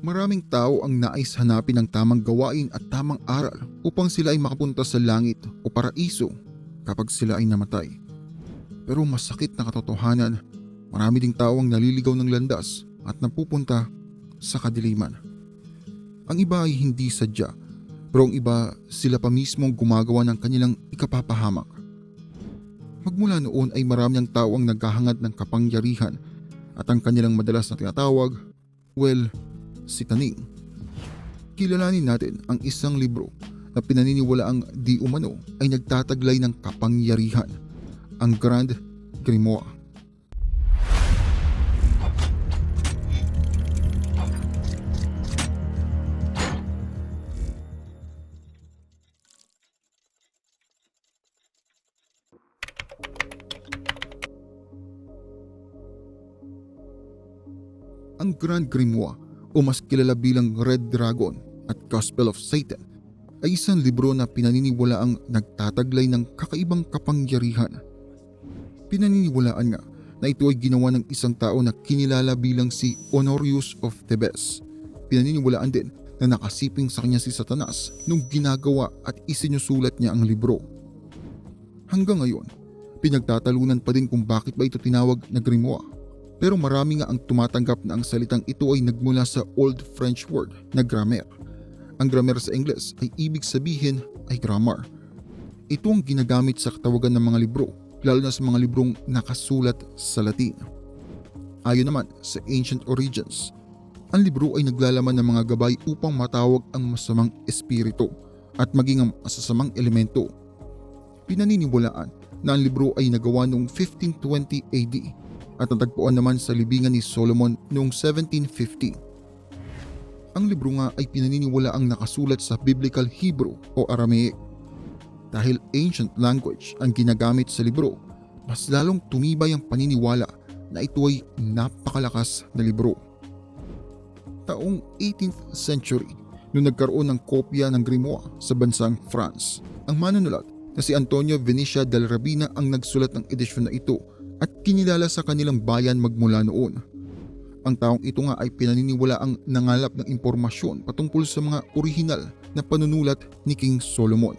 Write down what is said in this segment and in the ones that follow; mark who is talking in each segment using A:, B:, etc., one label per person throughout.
A: Maraming tao ang nais hanapin ang tamang gawain at tamang aral upang sila ay makapunta sa langit o paraiso kapag sila ay namatay. Pero masakit na katotohanan, marami ding tao ang naliligaw ng landas at napupunta sa kadiliman. Ang iba ay hindi sadya, pero ang iba sila pa mismo ang gumagawa ng kanilang ikapapahamak. Magmula noon ay marami ang tao ang naghahangad ng kapangyarihan at ang kanilang madalas na tinatawag, well, si Taning. Kilalanin natin ang isang libro na pinaniniwala ang di umano ay nagtataglay ng kapangyarihan, ang Grand Grimoire. Ang Grand Grimoire o mas kilala bilang Red Dragon at Gospel of Satan ay isang libro na pinaniniwala ang nagtataglay ng kakaibang kapangyarihan. Pinaniniwalaan nga na ito ay ginawa ng isang tao na kinilala bilang si Honorius of Thebes. Pinaniniwalaan din na nakasiping sa kanya si Satanas nung ginagawa at isinusulat niya ang libro. Hanggang ngayon, pinagtatalunan pa din kung bakit ba ito tinawag na grimoire. Pero marami nga ang tumatanggap na ang salitang ito ay nagmula sa Old French word na grammaire. Ang grammar sa Ingles ay ibig sabihin ay grammar. Ito ang ginagamit sa katawagan ng mga libro, lalo na sa mga librong nakasulat sa Latin. Ayon naman sa Ancient Origins, ang libro ay naglalaman ng mga gabay upang matawag ang masamang espiritu at maging ang masasamang elemento. Pinaniniwalaan na ang libro ay nagawa noong 1520 AD at natagpuan naman sa libingan ni Solomon noong 1750. Ang libro nga ay pinaniniwala ang nakasulat sa Biblical Hebrew o Aramaic. Dahil ancient language ang ginagamit sa libro, mas lalong tumibay ang paniniwala na ito ay napakalakas na libro. Taong 18th century, nung nagkaroon ng kopya ng grimoire sa bansang France, ang manunulat na si Antonio Venecia del Rabina ang nagsulat ng edisyon na ito at kinilala sa kanilang bayan magmula noon. Ang taong ito nga ay pinaniniwala ang nangalap ng impormasyon patungkol sa mga orihinal na panunulat ni King Solomon.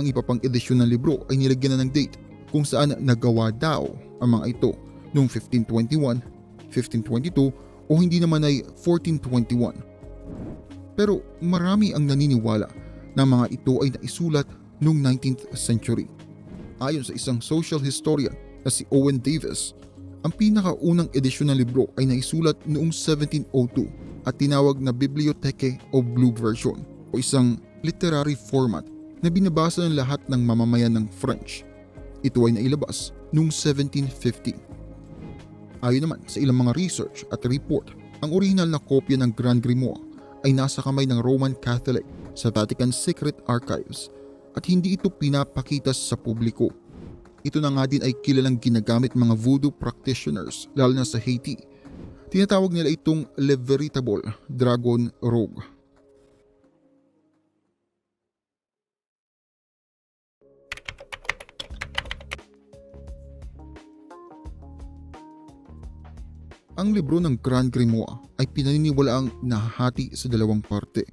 A: Ang iba pang edisyon ng libro ay nilagyan na ng date kung saan nagawa daw ang mga ito noong 1521, 1522 o hindi naman ay 1421. Pero marami ang naniniwala na mga ito ay naisulat noong 19th century. Ayon sa isang social historian na si Owen Davis, ang pinakaunang edisyon ng libro ay naisulat noong 1702 at tinawag na Bibliotheque o Blue Version o isang literary format na binabasa ng lahat ng mamamayan ng French. Ito ay nailabas noong 1750. Ayon naman sa ilang mga research at report, ang original na kopya ng Grand Grimoire ay nasa kamay ng Roman Catholic sa Vatican Secret Archives at hindi ito pinapakita sa publiko. Ito na nga din ay kilalang ginagamit mga voodoo practitioners lalo na sa Haiti. Tinatawag nila itong Le Veritable Dragon Rogue. Ang libro ng Grand Grimoire ay pinaniniwalaang nahahati sa dalawang parte.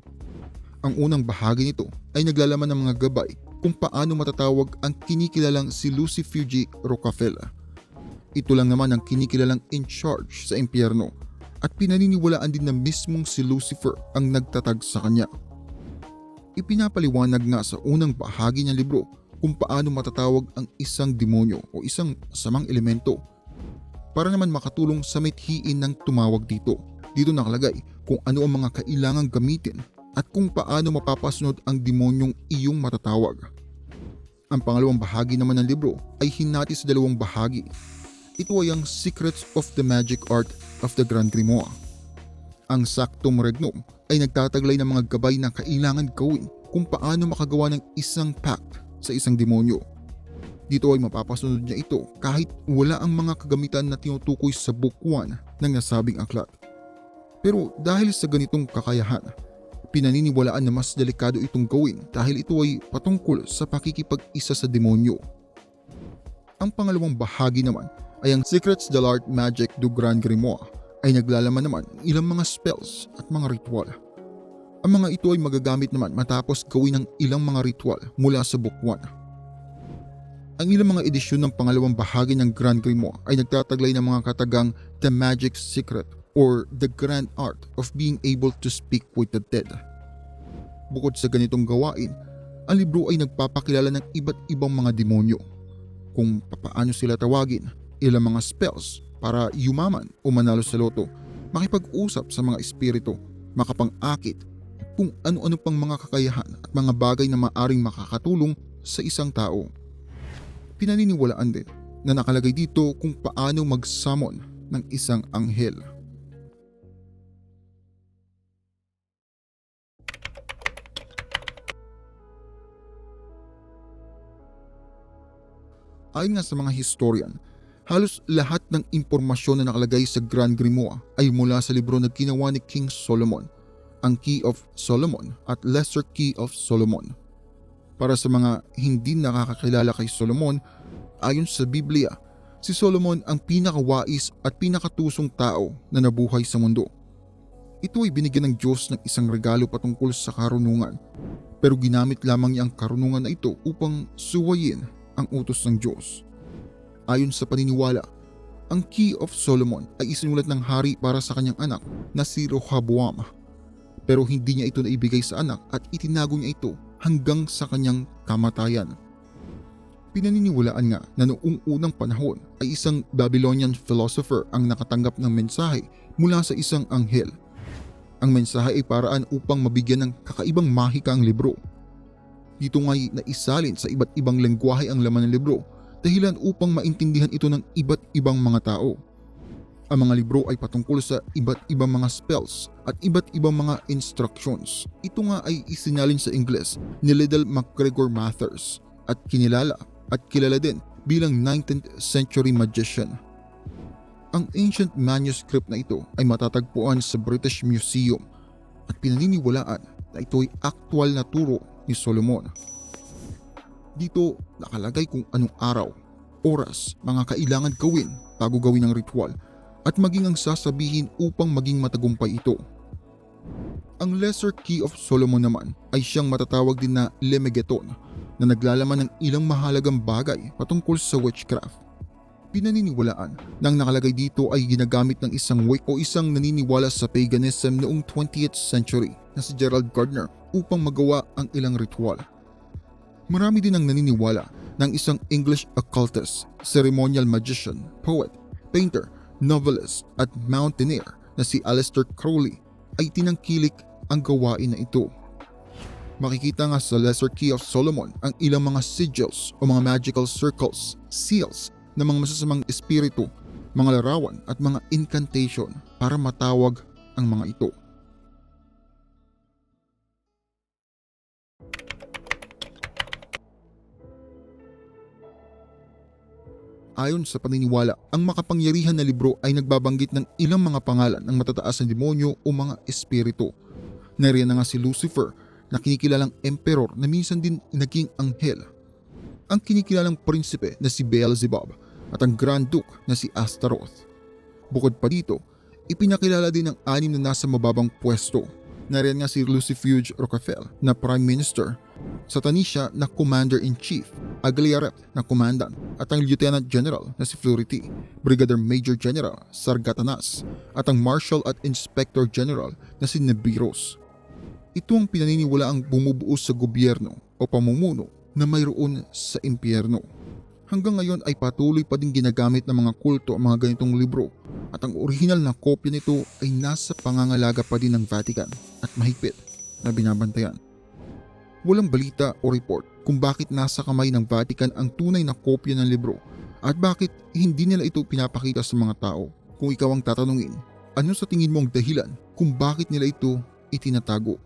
A: Ang unang bahagi nito ay naglalaman ng mga gabay kung paano matatawag ang kinikilalang si Lucifuge Rockefeller. Ito lang naman ang kinikilalang in charge sa impyerno at pinaniniwalaan din na mismong si Lucifer ang nagtatag sa kanya. Ipinapaliwanag nga sa unang bahagi ng libro kung paano matatawag ang isang demonyo o isang samang elemento para naman makatulong sa mithiin ng tumawag dito. Dito nakalagay kung ano ang mga kailangang gamitin at kung paano mapapasunod ang demonyong iyong matatawag. Ang pangalawang bahagi naman ng libro ay hinati sa dalawang bahagi. Ito ay ang Secrets of the Magic Art of the Grand Grimoire. Ang Sactum Regnum ay nagtataglay ng mga gabay na kailangan gawin kung paano makagawa ng isang pact sa isang demonyo. Dito ay mapapasunod niya ito kahit wala ang mga kagamitan na tinutukoy sa Book 1 ng nasabing aklat. Pero dahil sa ganitong kakayahan, pinaniniwalaan na mas delikado itong gawin dahil ito ay patungkol sa pakikipag-isa sa demonyo. Ang pangalawang bahagi naman ay ang Secrets de l'Art Magic du Grand Grimoire ay naglalaman naman ng ilang mga spells at mga ritual. Ang mga ito ay magagamit naman matapos gawin ng ilang mga ritual mula sa Book 1. Ang ilang mga edisyon ng pangalawang bahagi ng Grand Grimoire ay nagtataglay ng mga katagang The Magic Secret or The Grand Art of Being Able to Speak with the Dead. Bukod sa ganitong gawain, ang libro ay nagpapakilala ng iba't ibang mga demonyo, kung papaano sila tawagin, ilang mga spells para yumaman o manalo sa loto, makipag-usap sa mga espiritu, makapang-akit, kung ano-ano pang mga kakayahan at mga bagay na maaring makakatulong sa isang tao. Pinaniniwalaan din na nakalagay dito kung paano mag-summon ng isang anghel. Ayon nga sa mga historian, halos lahat ng impormasyon na nakalagay sa Grand Grimoire ay mula sa libro na ginawa ni King Solomon, ang Key of Solomon at Lesser Key of Solomon. Para sa mga hindi nakakakilala kay Solomon, ayon sa Biblia, si Solomon ang pinakawais at pinakatusong tao na nabuhay sa mundo. Ito ay binigyan ng Diyos ng isang regalo patungkol sa karunungan, pero ginamit lamang niya ang karunungan na ito upang suwayin ang utos ng Diyos. Ayon sa paniniwala, ang Key of Solomon ay isinulat ng hari para sa kanyang anak na si Rehoboam. Pero hindi niya ito naibigay sa anak at itinago niya ito hanggang sa kanyang kamatayan. Pinaniniwalaan nga na noong unang panahon ay isang Babylonian philosopher ang nakatanggap ng mensahe mula sa isang anghel. Ang mensahe ay paraan upang mabigyan ng kakaibang mahika ang libro dito nga'y naisalin sa iba't ibang lengguwahe ang laman ng libro dahilan upang maintindihan ito ng iba't ibang mga tao. Ang mga libro ay patungkol sa iba't ibang mga spells at iba't ibang mga instructions. Ito nga ay isinalin sa Ingles ni Liddell MacGregor Mathers at kinilala at kilala din bilang 19th century magician. Ang ancient manuscript na ito ay matatagpuan sa British Museum at pinaniniwalaan na ito ay aktwal na turo ni Solomon. Dito nakalagay kung anong araw, oras, mga kailangan gawin bago gawin ang ritual at maging ang sasabihin upang maging matagumpay ito. Ang Lesser Key of Solomon naman ay siyang matatawag din na Lemegeton na naglalaman ng ilang mahalagang bagay patungkol sa witchcraft. Pinaniniwalaan na ang nakalagay dito ay ginagamit ng isang witch o isang naniniwala sa paganism noong 20th century na si Gerald Gardner upang magawa ang ilang ritual. Marami din ang naniniwala ng isang English occultist, ceremonial magician, poet, painter, novelist at mountaineer na si Aleister Crowley ay tinangkilik ang gawain na ito. Makikita nga sa Lesser Key of Solomon ang ilang mga sigils o mga magical circles, seals ng mga masasamang espiritu, mga larawan at mga incantation para matawag ang mga ito. Ayon sa paniniwala, ang makapangyarihan na libro ay nagbabanggit ng ilang mga pangalan ng matataas na demonyo o mga espiritu. Nariyan na nga si Lucifer na kinikilalang emperor na minsan din naging anghel. Ang kinikilalang prinsipe na si Beelzebub at ang Grand Duke na si Astaroth. Bukod pa dito, ipinakilala din ng anim na nasa mababang pwesto. Nariyan nga si Lucifuge Rockefeller na Prime Minister Satanisha na Commander-in-Chief, Agliaret na Commandant at ang Lieutenant General na si Flority, Brigadier Major General Sargatanas at ang Marshal at Inspector General na si Nebiros. Ito ang pinaniniwala ang bumubuo sa gobyerno o pamumuno na mayroon sa impyerno. Hanggang ngayon ay patuloy pa din ginagamit ng mga kulto ang mga ganitong libro at ang orihinal na kopya nito ay nasa pangangalaga pa din ng Vatican at mahigpit na binabantayan. Walang balita o report kung bakit nasa kamay ng Vatican ang tunay na kopya ng libro at bakit hindi nila ito pinapakita sa mga tao. Kung ikaw ang tatanungin, ano sa tingin mo ang dahilan kung bakit nila ito itinatago?